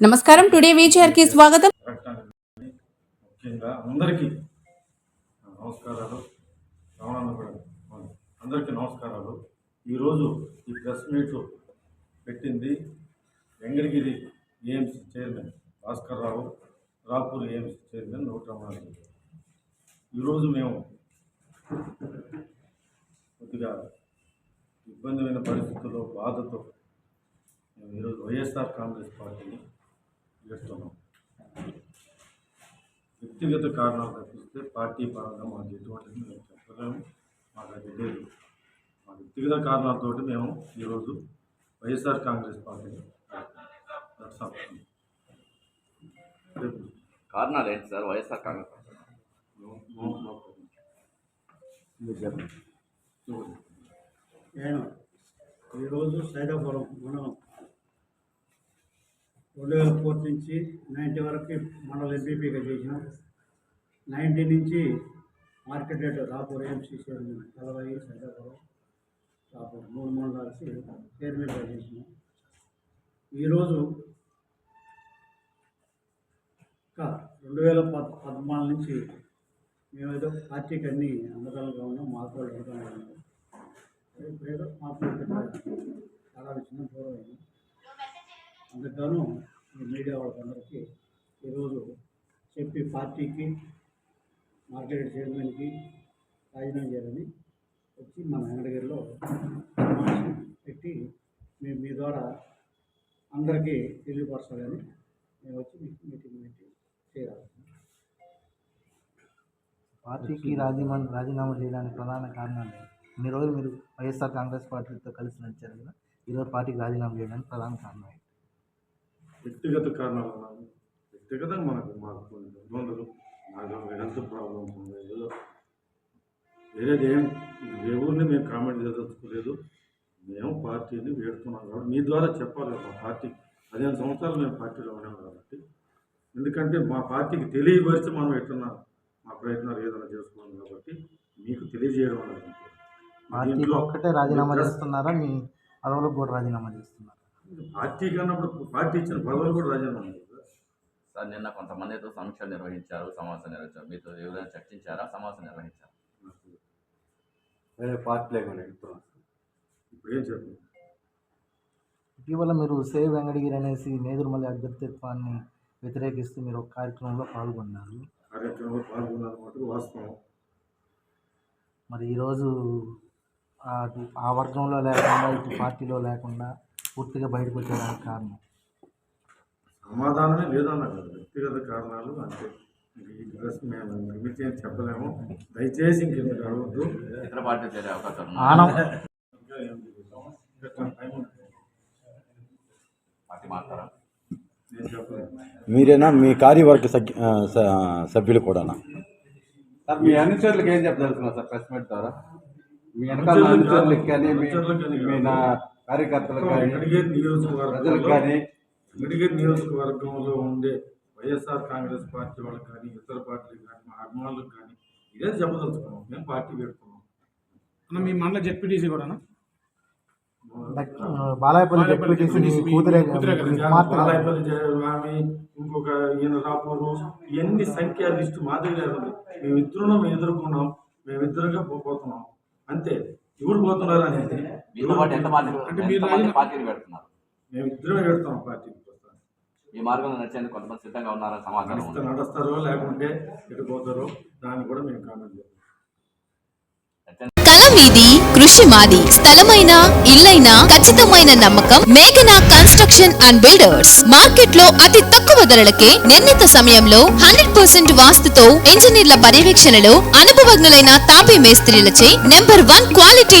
నమస్కారం. టుడే వీచర్కి స్వాగతం ముఖ్యంగా అందరికీ నమస్కారాలు. అందరికీ నమస్కారాలు. ఈరోజు ఈ ప్రెస్ మీట్ పెట్టింది Venkatagiri AMC chairman Bhaskar Rao Rapur AMC chairman నూట రమణారెడ్డి ఈరోజు మేము కొద్దిగా ఇబ్బందిమైన పరిస్థితుల్లో బాధతో ఈరోజు వైఎస్ఆర్ కాంగ్రెస్ పార్టీని చేస్తున్నాం వ్యక్తిగత కారణాలు తప్పిస్తే పార్టీ పరంగా మాకు ఎటువంటిది మేము చెప్పలేము మాకు అది లేదు. మా వ్యక్తిగత కారణాలతోటి మేము ఈరోజు వైఎస్ఆర్ కాంగ్రెస్ పార్టీని కారణాలు ఏంటి సార్? వైఎస్ఆర్ కాంగ్రెస్. నేను ఈరోజు సైదాపురం మండలం రెండు వేల ఫోర్ నుంచి నైంటీ వరకు మండల ఎంపీపీగా చేసిన. నైంటీ నుంచి market rate Rapur MC chairman Kalavai Saidapuram Rapur మూడు మండలాలకి చైర్మన్గా చేసిన. ఈరోజు ఇంకా రెండు వేల పద్ పద్నాలుగు నుంచి మేమేదో పార్టీకి అన్ని అందకాలుగా ఉన్నాం మాకు కూడా అనుకూలంగా ఉన్నాం. ఇప్పుడేదో మాకు చాలా చిన్న దూరం అయింది. అందుకను మీడియా వాళ్ళందరికీ ఈరోజు చెప్పి పార్టీకి మార్కెట్ చైర్మన్కి రాజీనామా చేయాలని వచ్చి మన వెంకటగిరిలో పెట్టి మేము మీ ద్వారా అందరికీ తెలియపరచాలని మేము వచ్చి మీటింగ్ పెట్టి చేయాలి. పార్టీకి రాజీనామా రాజీనామా చేయడానికి ప్రధాన కారణాలు ఇన్ని రోజులు మీరు వైఎస్ఆర్ కాంగ్రెస్ పార్టీతో కలిసి నడిచారు కదా ఈరోజు పార్టీకి రాజీనామా చేయడానికి ప్రధాన కారణం వ్యక్తిగత కారణాలు ఉన్నాయి వ్యక్తిగతంగా మనకు మాకు కొన్ని ఇబ్బందులు నాకు హెల్త్ ప్రాబ్లమ్స్ ఉన్నాయి ఏదో వేరేది ఏం ఎవరిని మేము కామెంట్ చేయదలుచుకోలేదు. మేము పార్టీని వేడుతున్నాం కాబట్టి మీ ద్వారా చెప్పాలి మా పార్టీ. పదిహేను సంవత్సరాలు మేము పార్టీలో ఉన్నాం కాబట్టి. ఎందుకంటే మా పార్టీకి తెలియపరిచి మనం ఎట్లున్నా మా ప్రయత్నాలు ఏదైనా చేసుకోవాలి కాబట్టి మీకు తెలియజేయడం అనేది ఒక్కటే రాజీనామా చేస్తున్నారా? మీ పదవులకు కూడా రాజీనామా చేస్తున్నారా? పార్టీ కన్నప్పుడు పార్టీ ఇచ్చిన పదవులు కూడా రాజీనామా. సార్ నిన్న కొంతమందితో సమీక్ష నిర్వహించారు సమావేశం నిర్వహించారు. మీతో ఏ విధంగా చర్చించారా? సమావేశం నిర్వహించారు? వేరే పార్టీలే ఇప్పుడు. ఏం చెప్పండి ఇటీవల మీరు సేవ్ వెంకటగిరి అనేసి నేదురుమల్లి అభ్యర్థిత్వాన్ని వ్యతిరేకిస్తూ మీరు ఒక కార్యక్రమంలో పాల్గొన్నారు. కార్యక్రమంలో పాల్గొన్నారు మటుకు వాస్తవం. మరి ఈరోజు ఆ ఆ వర్గంలో లేకుండా ఇటు పార్టీలో లేకుండా పూర్తిగా బయటకు వచ్చేదానికి కారణం. సమాధానమే లేదన్నా కదా వ్యక్తిగత కారణాలు అంతే. ఇంక ఈ డ్రెస్ మేము మిగతా ఏం చెప్పలేము. దయచేసి ఇంకెందుకు అడగద్దు. ఇతర పార్టీ ఇంకా? ఇంకా చెప్పలేను. మీరేనా? మీ కార్యవర్గ సభ్యు- ఆ, స- సభ్యులు కూడానా? సార్ మీ అనుచరులకు ఏం చెప్పదలుచుకున్నారు సార్ ప్రెస్ మీట్ ద్వారా? మీ వెనకాల అనుచరులకు కానీ మీ మీ నా కార్యకర్తలకు కానీ నియోజకవర్గంలో కానీ నియోజకవర్గంలో ఉండే వైఎస్ఆర్ కాంగ్రెస్ పార్టీ వాళ్ళకి కానీ ఇతర పార్టీలకు కానీ మా అభిమానులకు కానీ ఇదే చెప్పదలుచుకున్నాం. మేము పార్టీ పెట్టుకున్నాం అన్న మీ మండల జెడ్పీటీసీ కూడానా? బాలాయపల్లి కూతురే ఇంకొక ఈయన రాపూరు ఇవన్నీ సంఖ్య లిస్టు మా దగ్గర ఉంది. మేమిద్దరం మేము ఎదుర్కొన్నాం మేమిద్దరుగా పోతున్నాం అంతే. ఎవరు పోతున్నారు అనేది మీతో పాటు ఎంతమంది పెడతాం ఈ మార్గంలో నడిచేందుకు కొంతమంది సిద్ధంగా సమాచారం నడుస్తారో లేకుంటే ఎటు పోతారో దాన్ని కూడా మేము కామెంట్ చేస్తాం. కల మీది కృషి మాది స్థలమైన ఇల్లైనా ఖచ్చితమైన నమ్మకం మేఘనా కన్స్ట్రక్షన్ అండ్ బిల్డర్స్. మార్కెట్లో అతి తక్కువ ధరలకే నిర్ణీత సమయంలో హండ్రెడ్ పర్సెంట్ వాస్తుతో ఇంజనీర్ల పర్యవేక్షణలో అనుభవజ్ఞులైన తాపీ మేస్త్రీలచే నెంబర్ వన్ క్వాలిటీ